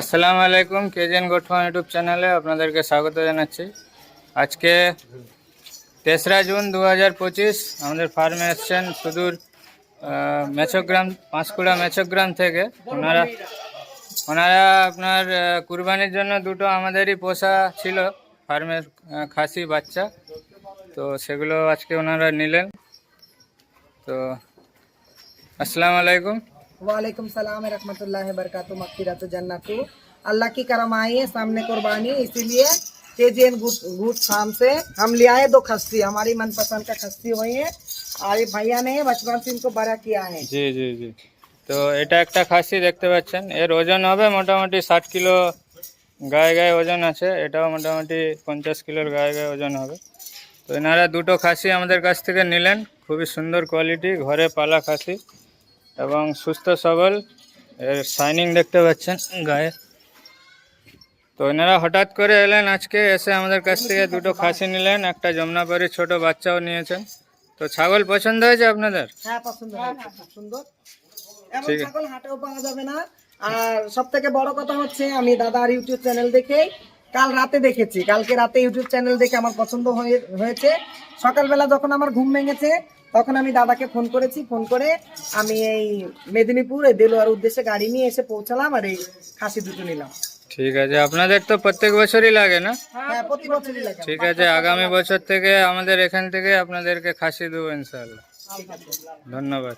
আসসালামু আলাইকুম কেজেন গোঠন ইউটিউব চ্যানেলে আপনাদেরকে স্বাগত জানাচ্ছি। আজকে তেসরা জুন দু হাজার পঁচিশ আমাদের ফার্মে এসছেন সুদূর আহ, মেচগ্রাম পাঁশকুড়া মেচগ্রাম থেকে। ওনারা ওনারা আপনার কুরবানির জন্য দুটো আমাদেরই পোষা ছিল ফার্মের খাসি বাচ্চা। তো সেগুলো আজকে ওনারা নিলেন। তো আসসালামু আলাইকুম। वालेकुम सलाम रहमतुल्लाह बरकातु मगफिरत जन्नतु अल्लाह की करम आई है सामने कुर्बानी इसीलिए केजीएन गुड गुड फार्म से हम ले आए दो खस्सी हमारी मनपसंद का खस्सी हुई है और ये भैया ने बचपन से इनको बड़ा किया है জি জি জি তো এটা একটা খাসি দেখতে পাচ্ছেন এর ওজন হবে মোটামুটি ষাট কিলো গায়ে গায়ে ওজন আছে এটাও মোটামুটি পঞ্চাশ কিলোর গায়ে গায়ে ওজন হবে তো এনারা দুটো খাসি আমাদের কাছ থেকে নিলেন খুবই সুন্দর কোয়ালিটি ঘরে পালা খাসি এবং সুস্থ সবল এর শাইনিং দেখতে পাচ্ছেন গায়ে। তো এনারা হঠাৎ করে এলেন আজকে এসে আমাদের কাছ থেকে দুটো খাসি নিলেন একটা যমুনাপাড়ির ছোট বাচ্চাও নিয়েছেন। তো ছাগল পছন্দ হয়েছে আপনাদের? হ্যাঁ পছন্দ সুন্দর এমন ছাগল হাটেও পাওয়া যাবে না। আর সব থেকে বড় কথা হচ্ছে আমি দাদার ইউটিউব চ্যানেল দেখে কাল রাতে দেখেছি। কালকে রাতে ইউটিউব চ্যানেল দেখে আমার পছন্দ হয়ে- হয়েছে। সকালবেলা যখন আমার ঘুম ভেঙেছে তখন আমি দাদাকে ফোন করেছি ফোন করে আমি এই মেদিনীপুর এই দেলোয়ার উদ্দেশ্যে গাড়ি নিয়ে এসে পৌঁছালাম আর এই খাসি দুটো নিলাম। ঠিক আছে আপনাদের তো প্রত্যেক বছরই লাগে না? হ্যাঁ প্রতি বছরই লাগে। ঠিক আছে আগামী বছর থেকে আমাদের এখান থেকে আপনাদেরকে খাসি দেবো ইনশাল্লাহ ধন্যবাদ।